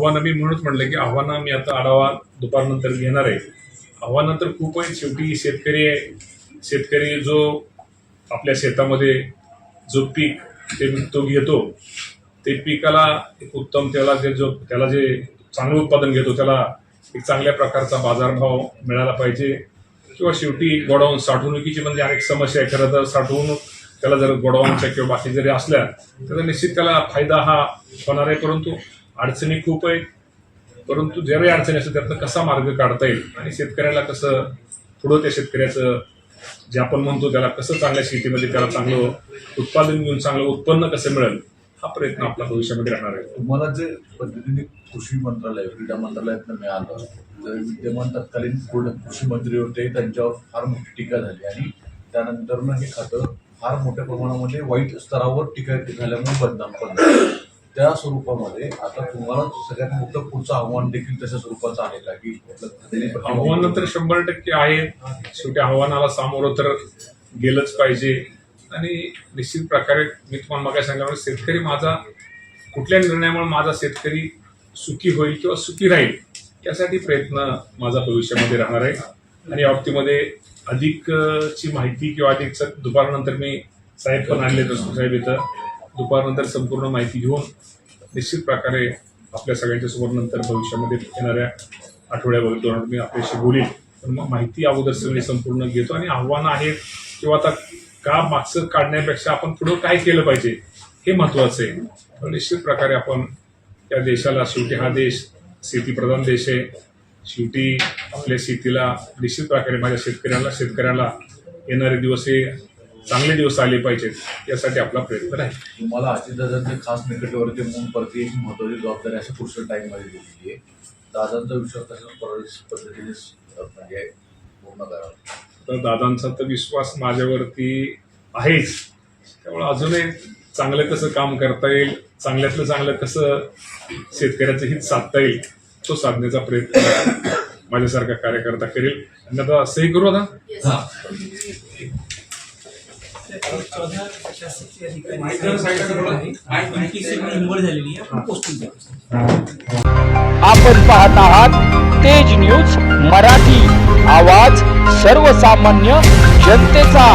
आव्हानं मी म्हणूनच म्हणलं की आव्हानं मी आता आढावा दुपारनंतर घेणार आहे. आव्हानं तर खूप आहेत. शेवटी शेतकरी आहे. शेतकरी जो आपल्या शेतामध्ये जो पीक ते तो घेतो ते पिकाला एक उत्तम त्याला जे जो त्याला जे चांगलं उत्पादन घेतो त्याला एक चांगल्या प्रकारचा बाजारभाव मिळाला पाहिजे. किंवा शेवटी गोडाऊन साठवणुकीची म्हणजे अनेक समस्या आहे. खरं तर साठवणूक त्याला जर गोडाऊनच्या किंवा बाकी जरी असल्या तर निश्चित त्याला फायदा हा होणार आहे. परंतु अडचणी खूप आहेत. परंतु ज्यावेळी अडचणी असतात त्यातनं कसा मार्ग काढता येईल? आणि शेतकऱ्याला कसं पुढं त्या शेतकऱ्याचं जे आपण म्हणतो त्याला कसं चांगल्या शेतीमध्ये त्याला चांगलं उत्पादन घेऊन चांगलं उत्पन्न कसं मिळेल हा प्रयत्न आपला भविष्यामध्ये राहणार आहे. तुम्हाला जे पद्धतीने कृषी मंत्रालय क्रीडा मंत्रालयातनं मिळालं तर विद्यमान तत्कालीन पूर्ण कृषी मंत्री होते त्यांच्यावर फार मोठी टीका झाली आणि त्यानंतर हे खातं फार मोठ्या प्रमाणामध्ये वाईट स्तरावर टीका झाल्यामुळे बदनाम पण त्या स्वरूपामध्ये आता तुम्हाला सगळ्यात मोठं पुढचं आव्हान देखील तशा स्वरूपाचं आहे का? की आव्हानं तर शंभर टक्के आहेत शेवटी आव्हानाला सामोरं तर गेलंच पाहिजे. आणि निश्चित प्रकारे मी तुम्हाला मग सांगितलं शेतकरी माझा कुठल्या निर्णयामुळे माझा शेतकरी सुखी होईल किंवा सुखी राहील यासाठी प्रयत्न माझा भविष्यामध्ये राहणार आहे. आणि या बाबतीमध्ये अधिक अ, ची माहिती किंवा अधिक दुपारनंतर मी साहेब पण आणले साहेब इथं. दुपारनंतर संपूर्ण माहिती घेऊन निश्चित प्रकारे आपल्या सगळ्यांच्या समोर नंतर भविष्यामध्ये येणाऱ्या आठवड्यावर दोन मी आपल्याशी बोलील पण मग माहिती अगोदर सगळी संपूर्ण घेतो आणि आव्हानं आहेत किंवा आता का मागचं काढण्यापेक्षा आपण पुढं काय केलं पाहिजे हे महत्वाचं आहे. निश्चित प्रकारे आपण या देशाला शेवटी हा देश शेतीप्रधान देश आहे. शेवटी आपल्या शेतीला निश्चित प्रकारे माझ्या शेतकऱ्याला शेतकऱ्याला येणारे दिवस हे चांगले दिवस आले पाहिजेत यासाठी आपला प्रयत्न राहील. तुम्हाला अजितदादांच्या खास निकटवर्ती म्हणून प्रति एक महत्वाची जबाबदारी अशा पुढच्या टाईममध्ये दिलेली आहे. दादांचा विश्वास कशा पद्धतीने म्हणजे पूर्ण करावा? तर दादांचा तर विश्वास माझ्यावरती आहेच. त्यामुळे अजूनही चांगलं कसं काम करता येईल चांगल्यातलं चांगलं कसं शेतकऱ्याचं हित साधता येईल तो साधण्याचा प्रयत्न माझ्यासारखा कार्यकर्ता करेल. आणि आता सही करू आता? चौदा अधिकारी निवड झालेली आहे आपण पोस्टिंग आपण पाहत आहात तेज न्यूज मराठी आवाज सर्वसामान्य जनतेचा.